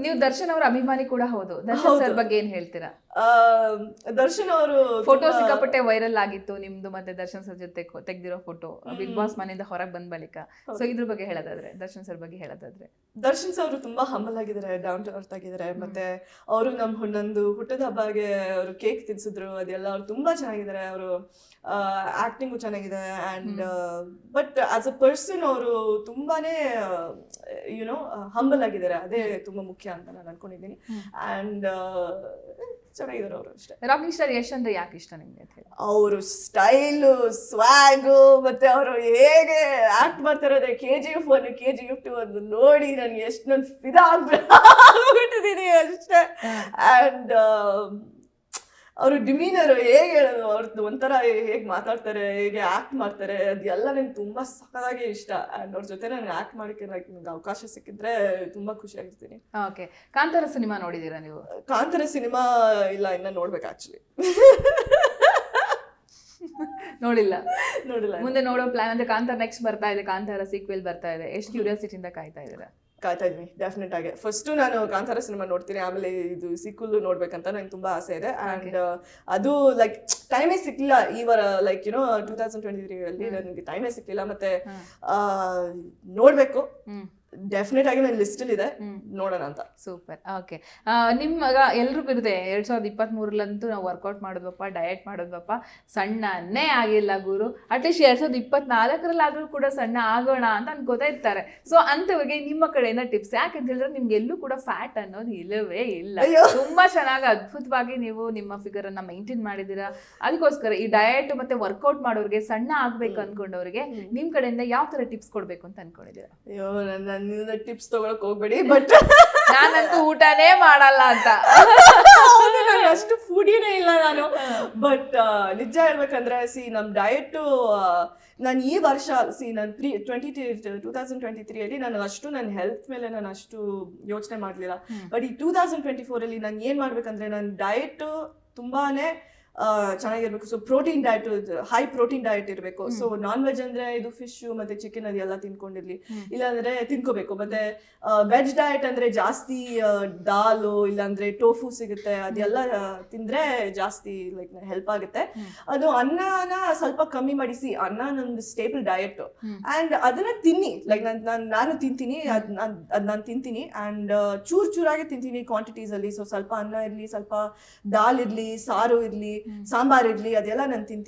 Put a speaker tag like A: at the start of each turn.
A: ನೀವು ದರ್ಶನ್ ಅವರ ಅಭಿಮಾನಿ ಕೂಡ ಹೌದು. ದರ್ಶನ್ ಸರ್ ಬಗ್ಗೆ ಏನ್ ಹೇಳ್ತೀರಾ?
B: ಆ, ದರ್ಶನ್ ಅವರು
A: ಫೋಟೋ ಸಿಕ್ಕಾಪಟ್ಟೆ ವೈರಲ್ ಆಗಿತ್ತು ನಿಮ್ದು ಮತ್ತೆ ದರ್ಶನ್ ಸರ್ ಜೊತೆ ಕೊ- ತೆಗ್ದಿರೋ ಫೋಟೋ ಬಿಗ್ ಬಾಸ್ ಮನೆಯಿಂದ ಹೊರಗೆ ಬಂದ ಬಳಿಕ. ಸೊ ಇದ್ರ ಬಗ್ಗೆ ಹೇಳೋದಾದ್ರೆ ದರ್ಶನ್ ಸರ್ ಬಗ್ಗೆ ಹೇಳೋದಾದ್ರೆ.
B: ದರ್ಶನ್ ಅವರು ತುಂಬಾ ಹಂಬಲ್ ಆಗಿದ್ದಾರೆ ಡೌನ್ ಟು ಅರ್ತ್ ಆಗಿದ್ದಾರೆ. ಮತ್ತೆ ಅವರು ನಮ್ಮ ನಂದು ಹುಟ್ಟದ ಹಬ್ಬಗೆ ಅವರು ಕೇಕ್ ತಿನ್ಸಿದ್ರು ಅದೆಲ್ಲ ಅವ್ರು ತುಂಬಾ ಚೆನ್ನಾಗಿದ್ದಾರೆ. ಅವರು ಆಕ್ಟಿಂಗು ಚೆನ್ನಾಗಿದೆ and but as a person ಅವರು ತುಂಬಾನೇ ಯುನೋ ಹಂಬಲ್ ಆಗಿದ್ದಾರೆ. ಅದೇ ತುಂಬಾ ಮುಖ್ಯ. ಅಂತ ನಾನು ಅನ್ಕೊಂಡಿದ್ದೀನಿ. ಅಂಡ್ ಚೆನ್ನಾಗಿದ್ದಾರೆ ಅವರು ಅಷ್ಟೇ.
A: ರಾಕಿಂಗ್ ಸ್ಟಾರ್ ಯಶ್ ಅಂದ್ರೆ ಯಾಕೆ ಇಷ್ಟ ನಿಮ್ಗೆ ಅಂತ ಹೇಳಿ?
B: ಅವರು ಸ್ಟೈಲು ಸ್ವಾಗು ಮತ್ತೆ ಅವರು ಹೇಗೆ ಆಕ್ಟ್ ಮಾಡ್ತಾರೋದೇ K G F one K G F two ಒಂದು ನೋಡಿ ನನಗೆ ಎಷ್ಟು ನಾನು ಫಿದಾ ಆಗ್ಬಿಟ್ಟಿದ್ದೀನಿ ಅಷ್ಟೇ. ಅಂಡ್ ಅವರು ಡಿಮೀನರ್ ಹೇಗೆ ಹೇಳೋದು? ಅವ್ರದ್ದು ಒಂಥರ ಹೇಗೆ ಮಾತಾಡ್ತಾರೆ? ಹೇಗೆ ಆಕ್ಟ್ ಮಾಡ್ತಾರೆ? ಅದೆಲ್ಲ ನಂಗೆ ತುಂಬಾ ಸಖತ್ತಾಗಿ ಇಷ್ಟ. ಅಂಡ್ ಅವ್ರ ಜೊತೆ ನಾನು ಆಕ್ಟ್ ಮಾಡಕ್ಕೆ ನಂಗೆ ಅವಕಾಶ ಸಿಕ್ಕಿದ್ರೆ ತುಂಬಾ ಖುಷಿಯಾಗಿರ್ತೀನಿ
A: ಓಕೆ ಕಾಂತಾರ ಸಿನಿಮಾ ನೋಡಿದೀರಾ ನೀವು?
B: ಕಾಂತಾರ ಸಿನಿಮಾ ಇಲ್ಲ ಇನ್ನ ನೋಡ್ಬೇಕು ಆಕ್ಚುಲಿ
A: ನೋಡಿಲ್ಲ.
B: ನೋಡಿಲ್ಲ.
A: ಮುಂದೆ ನೋಡೋ ಪ್ಲಾನ್ ಅಂದ್ರೆ ಕಾಂತಾರ ನೆಕ್ಸ್ಟ್ ಬರ್ತಾ ಇದೆ. ಕಾಂತಾರ ಸೀಕ್ವೆಲ್ ಬರ್ತಾ ಇದೆ. ಎಷ್ಟು ಕ್ಯೂರಿಯಾಸಿಟಿಯಿಂದ ಕಾಯ್ತಾ ಇದ್ದೀರಾ?
B: ಕಾಯ್ತಾ ಇದ್ವಿ ಡೆಫಿನೆಟ್ ಆಗಿ. ಫಸ್ಟು ನಾನು ಕಾಂತಾರ ಸಿನಿಮಾ ನೋಡ್ತೀನಿ ಆಮೇಲೆ ಇದು ಸಿಕ್ಕುಲ್ ನೋಡ್ಬೇಕಂತ ನಂಗೆ ತುಂಬಾ ಆಸೆ ಇದೆ. ಅಂಡ್ ಅದು ಲೈಕ್ ಟೈಮೇ ಸಿಕ್ಲಿಲ್ಲ ಈ ವಾರ like you know two thousand twenty three ಅಲ್ಲಿ ನನಗೆ ಟೈಮೇ ಸಿಕ್ಕಿಲ್ಲ ಮತ್ತೆ ಆ, ನೋಡ್ಬೇಕು. ಡೆಫಿನೆಟ್ ಆಗಿ ನನ್ನ ಲಿಸ್ಟಲ್ಲಿ ಇದೆ. ನೋಡೋಣ ಅಂತ.
A: ಸೂಪರ್ ಓಕೆ ನಿಮ್ಗ ಎಲ್ರಿಗೂ ಇರುತ್ತೆ ಎರಡ್ ಸಾವಿರದ ಇಪ್ಪತ್ತ್ ಮೂರಲ್ಲಂತೂ ನಾವು ವರ್ಕೌಟ್ ಮಾಡೋದ್ವಪ್ಪ ಡಯಟ್ ಮಾಡೋದ್ವಪ್ಪ. ಸಣ್ಣನೇ ಆಗಿಲ್ಲ ಗುರು. ಅಟ್ಲೀಸ್ಟ್ ಎರಡ್ ಸಾವಿರದ ಇಪ್ಪತ್ನಾಲ್ಕರಲ್ಲಾದ್ರೂ ಕೂಡ ಸಣ್ಣ ಆಗೋಣ ಅಂತ ಅನ್ಕೋತಾ ಇರ್ತಾರೆ ಸೊ ಅಂತವ್ರಿಗೆ ನಿಮ್ಮ ಕಡೆಯಿಂದ ಟಿಪ್ಸ್ ಯಾಕಂತ ಹೇಳಿದ್ರೆ ನಿಮ್ಗೆ ಎಲ್ಲೂ ಕೂಡ ಫ್ಯಾಟ್ ಅನ್ನೋದು ಇಲ್ಲವೇ ಇಲ್ಲ. ತುಂಬಾ ಚೆನ್ನಾಗಿ ಅದ್ಭುತವಾಗಿ ನೀವು ನಿಮ್ಮ ಫಿಗರ್ ಅನ್ನ ಮೈಂಟೈನ್ ಮಾಡಿದೀರಾ ಅದಕ್ಕೋಸ್ಕರ ಈ ಡಯಟ್ ಮತ್ತೆ ವರ್ಕೌಟ್ ಮಾಡೋರಿಗೆ ಸಣ್ಣ ಆಗ್ಬೇಕು ಅನ್ಕೊಂಡವ್ರಿಗೆ ನಿಮ್ ಕಡೆಯಿಂದ ಯಾವ ತರ ಟಿಪ್ಸ್ ಕೊಡ್ಬೇಕು ಅಂತ ಅನ್ಕೊಂಡಿದ್ದೀರಾ?
B: ಅಯ್ಯೋ ನನ್ನ ಟಿಪ್ಸ್ ತಗೊಳಕ್ ಹೋಗ್ಬೇಡಿ ಬಟ್
A: ನಾನಂತೂ ಊಟನೇ ಮಾಡಲ್ಲ ಅಂತ.
B: ಅಷ್ಟು ಫುಡಿನೇ ಇಲ್ಲ ನಾನು. ಬಟ್ ನಿಜ ಹೇಳ್ಬೇಕಂದ್ರೆ ಸಿ ನಮ್ ಡಯಟ್ ನಾನು ಈ ವರ್ಷ ಸಿ ನಾನು three twenty two thousand twenty ತ್ರೀಯಲ್ಲಿ ನಾನು ಅಷ್ಟು ನನ್ನ ಹೆಲ್ತ್ ಮೇಲೆ ನಾನು ಅಷ್ಟು ಯೋಚನೆ ಮಾಡಲಿಲ್ಲ. ಬಟ್ ಈ ಟೂ ತೌಸಂಡ್ ಟ್ವೆಂಟಿ ಫೋರಲ್ಲಿ ನಾನು ಏನು ಮಾಡ್ಬೇಕಂದ್ರೆ ನನ್ನ ಡಯಟ್ ತುಂಬಾನೇ ಚೆನ್ನಾಗಿರ್ಬೇಕು. So protein diet high protein diet ಇರಬೇಕು. ಸೊ ನಾನ್ ವೆಜ್ ಅಂದ್ರೆ ಇದು ಫಿಶ್ ಮತ್ತೆ ಚಿಕನ್ ಅದೆಲ್ಲ ತಿನ್ಕೊಂಡಿರ್ಲಿ ಇಲ್ಲಾಂದ್ರೆ ತಿನ್ಕೋಬೇಕು. ಮತ್ತೆ ವೆಜ್ ಡಯಟ್ ಅಂದ್ರೆ ಜಾಸ್ತಿ ದಾಲ್ ಇಲ್ಲಾಂದ್ರೆ ಟೋಫು ಸಿಗುತ್ತೆ. ಅದೆಲ್ಲ ತಿಂದ್ರೆ ಜಾಸ್ತಿ ಲೈಕ್ ಹೆಲ್ಪ್ ಆಗುತ್ತೆ. ಅದು ಅನ್ನನ ಸ್ವಲ್ಪ ಕಮ್ಮಿ ಮಾಡಿಸಿ ಅನ್ನ ನಂದು ಸ್ಟೇಬಲ್ ಡಯಟ್ ಅಂಡ್ ಅದನ್ನ ತಿನ್ನಿ. ಲೈಕ್ ನಾನು ನಾನು ತಿಂತೀನಿ. ಅದ್ ನಾನು ತಿಂತೀನಿ. ಅಂಡ್ ಚೂರ್ ಚೂರಾಗಿ ತಿಂತೀನಿ ಕ್ವಾಂಟಿಟೀಸ್ ಅಲ್ಲಿ. ಸೊ ಸ್ವಲ್ಪ ಅನ್ನ ಇರ್ಲಿ ಸ್ವಲ್ಪ ದಾಲ್ ಇರ್ಲಿ ಸಾರು ಇರ್ಲಿ ಸಾಂಬಾರ್ ಇಡ್ಲಿ ಅದೆಲ್ಲ ನಾನು ತಿಂತೀನಿ.